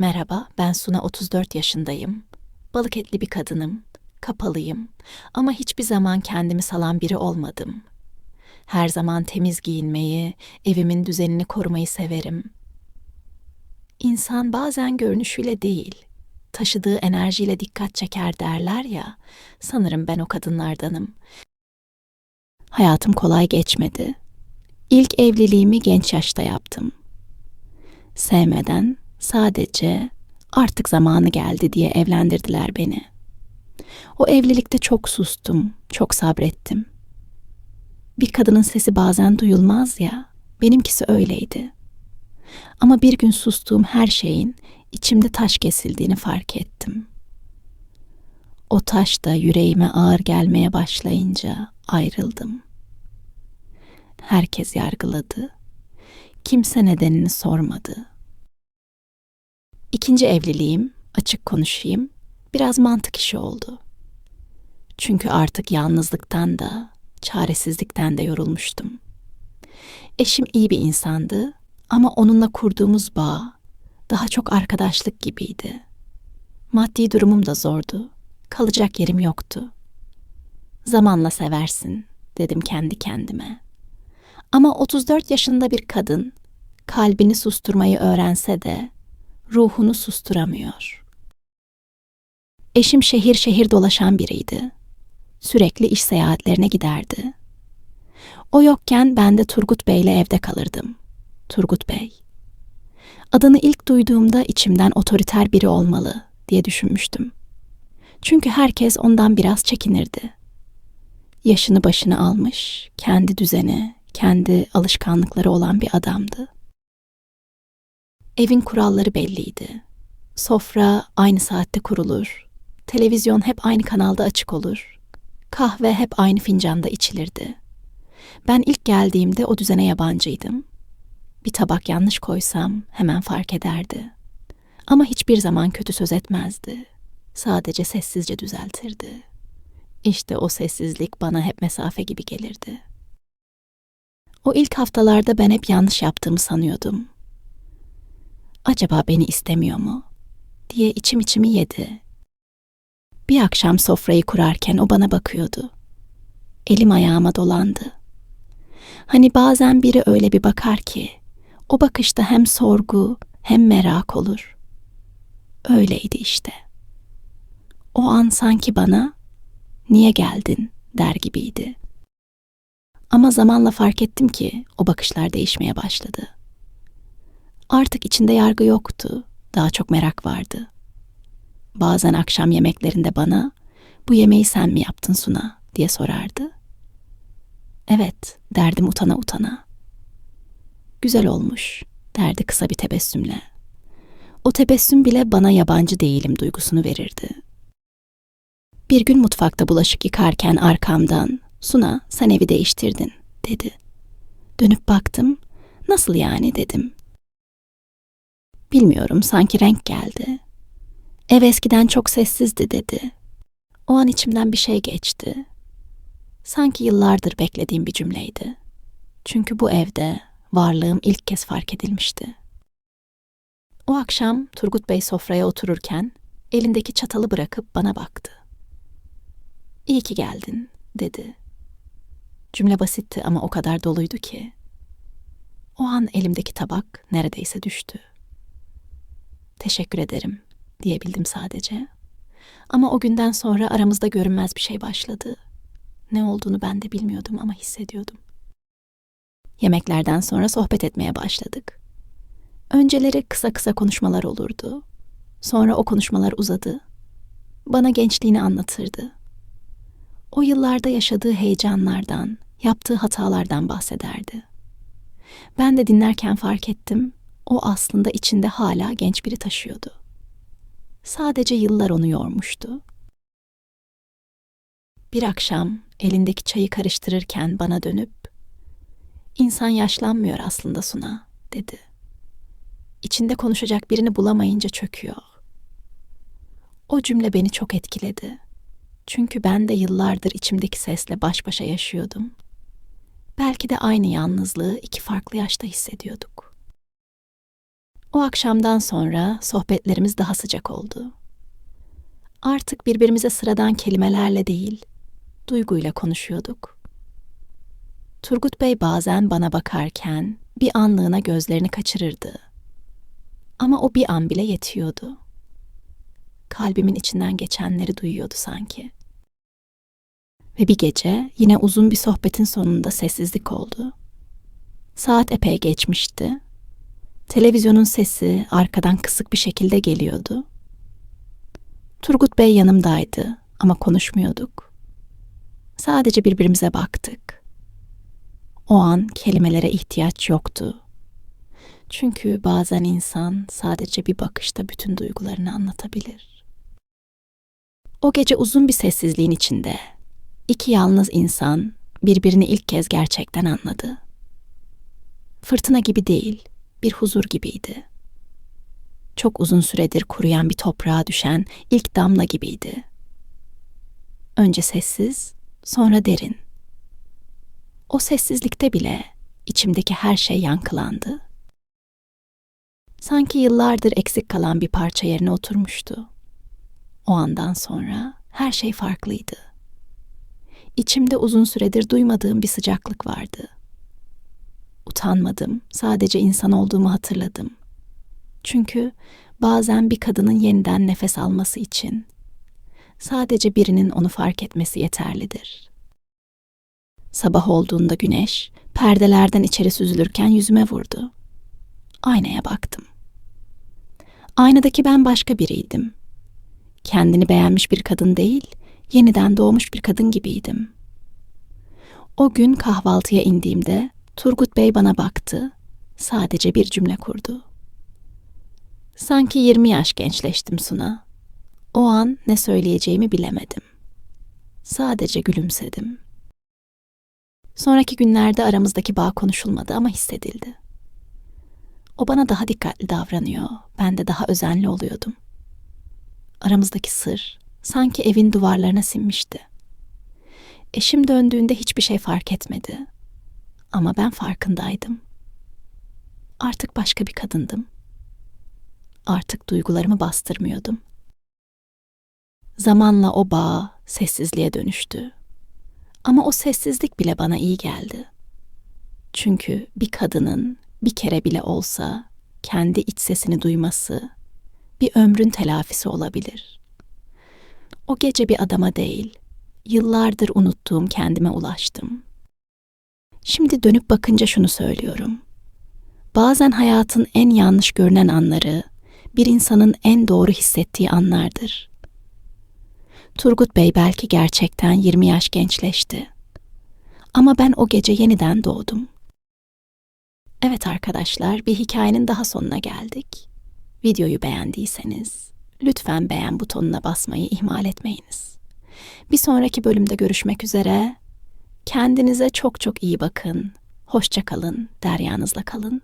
Merhaba, ben Suna 34 yaşındayım. Balık etli bir kadınım. Kapalıyım ama hiçbir zaman kendimi salan biri olmadım. Her zaman temiz giyinmeyi, evimin düzenini korumayı severim. İnsan bazen görünüşüyle değil, taşıdığı enerjiyle dikkat çeker derler ya. Sanırım ben o kadınlardanım. Hayatım kolay geçmedi. İlk evliliğimi genç yaşta yaptım. Sevmeden, sadece artık zamanı geldi diye evlendirdiler beni. O evlilikte çok sustum, çok sabrettim. Bir kadının sesi bazen duyulmaz ya, benimkisi öyleydi. Ama bir gün sustuğum her şeyin içimde taş kesildiğini fark ettim. O taş da yüreğime ağır gelmeye başlayınca ayrıldım. Herkes yargıladı. Kimse nedenini sormadı. İkinci evliliğim, açık konuşayım, biraz mantık işi oldu. Çünkü artık yalnızlıktan da, çaresizlikten de yorulmuştum. Eşim iyi bir insandı ama onunla kurduğumuz bağ daha çok arkadaşlık gibiydi. Maddi durumum da zordu. Kalacak yerim yoktu. Zamanla seversin dedim kendi kendime. Ama 34 yaşında bir kadın kalbini susturmayı öğrense de ruhunu susturamıyor. Eşim şehir şehir dolaşan biriydi. Sürekli iş seyahatlerine giderdi. O yokken ben de Turgut Bey'le evde kalırdım. Turgut Bey. Adını ilk duyduğumda içimden otoriter biri olmalı diye düşünmüştüm. Çünkü herkes ondan biraz çekinirdi. Yaşını başını almış, kendi düzeni, kendi alışkanlıkları olan bir adamdı. Evin kuralları belliydi. Sofra aynı saatte kurulur. Televizyon hep aynı kanalda açık olur. Kahve hep aynı fincanda içilirdi. Ben ilk geldiğimde o düzene yabancıydım. Bir tabak yanlış koysam hemen fark ederdi. Ama hiçbir zaman kötü söz etmezdi. Sadece sessizce düzeltirdi. İşte o sessizlik bana hep mesafe gibi gelirdi. O ilk haftalarda ben hep yanlış yaptığımı sanıyordum. Acaba beni istemiyor mu? diye içim içimi yedi. Bir akşam sofrayı kurarken o bana bakıyordu. Elim ayağıma dolandı. Hani bazen biri öyle bir bakar ki, o bakışta hem sorgu hem merak olur. Öyleydi işte. O an sanki bana, niye geldin der gibiydi. Ama zamanla fark ettim ki o bakışlar değişmeye başladı. Artık içinde yargı yoktu, daha çok merak vardı. Bazen akşam yemeklerinde bana, bu yemeği sen mi yaptın Suna diye sorardı. Evet derdim utana utana. Güzel olmuş derdi kısa bir tebessümle. O tebessüm bile bana yabancı değilim duygusunu verirdi. Bir gün mutfakta bulaşık yıkarken arkamdan Suna sen evi değiştirdin dedi. Dönüp baktım. Nasıl yani dedim. Bilmiyorum sanki renk geldi. Ev eskiden çok sessizdi dedi. O an içimden bir şey geçti. Sanki yıllardır beklediğim bir cümleydi. Çünkü bu evde varlığım ilk kez fark edilmişti. O akşam Turgut Bey sofraya otururken elindeki çatalı bırakıp bana baktı. İyi ki geldin, dedi. Cümle basitti ama o kadar doluydu ki. O an elimdeki tabak neredeyse düştü. Teşekkür ederim diyebildim sadece. Ama o günden sonra aramızda görünmez bir şey başladı. Ne olduğunu ben de bilmiyordum ama hissediyordum. Yemeklerden sonra sohbet etmeye başladık. Önceleri kısa kısa konuşmalar olurdu. Sonra o konuşmalar uzadı. Bana gençliğini anlatırdı. O yıllarda yaşadığı heyecanlardan, yaptığı hatalardan bahsederdi. Ben de dinlerken fark ettim, o aslında içinde hala genç biri taşıyordu. Sadece yıllar onu yormuştu. Bir akşam elindeki çayı karıştırırken bana dönüp "İnsan yaşlanmıyor aslında Suna." dedi. İçinde konuşacak birini bulamayınca çöküyor. O cümle beni çok etkiledi. Çünkü ben de yıllardır içimdeki sesle baş başa yaşıyordum. Belki de aynı yalnızlığı iki farklı yaşta hissediyorduk. O akşamdan sonra sohbetlerimiz daha sıcak oldu. Artık birbirimize sıradan kelimelerle değil, duyguyla konuşuyorduk. Turgut Bey bazen bana bakarken bir anlığına gözlerini kaçırırdı. Ama o bir an bile yetiyordu. Kalbimin içinden geçenleri duyuyordu sanki. Ve bir gece yine uzun bir sohbetin sonunda sessizlik oldu. Saat epey geçmişti. Televizyonun sesi arkadan kısık bir şekilde geliyordu. Turgut Bey yanımdaydı ama konuşmuyorduk. Sadece birbirimize baktık. O an kelimelere ihtiyaç yoktu. Çünkü bazen insan sadece bir bakışta bütün duygularını anlatabilir. O gece uzun bir sessizliğin içinde iki yalnız insan birbirini ilk kez gerçekten anladı. Fırtına gibi değil, bir huzur gibiydi. Çok uzun süredir kuruyan bir toprağa düşen ilk damla gibiydi. Önce sessiz, sonra derin. O sessizlikte bile içimdeki her şey yankılandı. Sanki yıllardır eksik kalan bir parça yerine oturmuştu. O andan sonra her şey farklıydı. İçimde uzun süredir duymadığım bir sıcaklık vardı. Utanmadım, sadece insan olduğumu hatırladım. Çünkü bazen bir kadının yeniden nefes alması için sadece birinin onu fark etmesi yeterlidir. Sabah olduğunda güneş perdelerden içeri süzülürken yüzüme vurdu. Aynaya baktım. Aynadaki ben başka biriydim. Kendini beğenmiş bir kadın değil, yeniden doğmuş bir kadın gibiydim. O gün kahvaltıya indiğimde Turgut Bey bana baktı. Sadece bir cümle kurdu. Sanki 20 yaş gençleştim Suna. O an ne söyleyeceğimi bilemedim. Sadece gülümsedim. Sonraki günlerde aramızdaki bağ konuşulmadı ama hissedildi. O bana daha dikkatli davranıyor, ben de daha özenli oluyordum. Aramızdaki sır sanki evin duvarlarına sinmişti. Eşim döndüğünde hiçbir şey fark etmedi. Ama ben farkındaydım. Artık başka bir kadındım. Artık duygularımı bastırmıyordum. Zamanla o bağ sessizliğe dönüştü. Ama o sessizlik bile bana iyi geldi. Çünkü bir kadının bir kere bile olsa kendi iç sesini duyması bir ömrün telafisi olabilir. O gece bir adama değil, yıllardır unuttuğum kendime ulaştım. Şimdi dönüp bakınca şunu söylüyorum. Bazen hayatın en yanlış görünen anları bir insanın en doğru hissettiği anlardır. Turgut Bey belki gerçekten 20 yaş gençleşti. Ama ben o gece yeniden doğdum. Evet arkadaşlar, bir hikayenin daha sonuna geldik. Videoyu beğendiyseniz lütfen beğen butonuna basmayı ihmal etmeyiniz. Bir sonraki bölümde görüşmek üzere. Kendinize çok çok iyi bakın. Hoşça kalın, deryanızla kalın.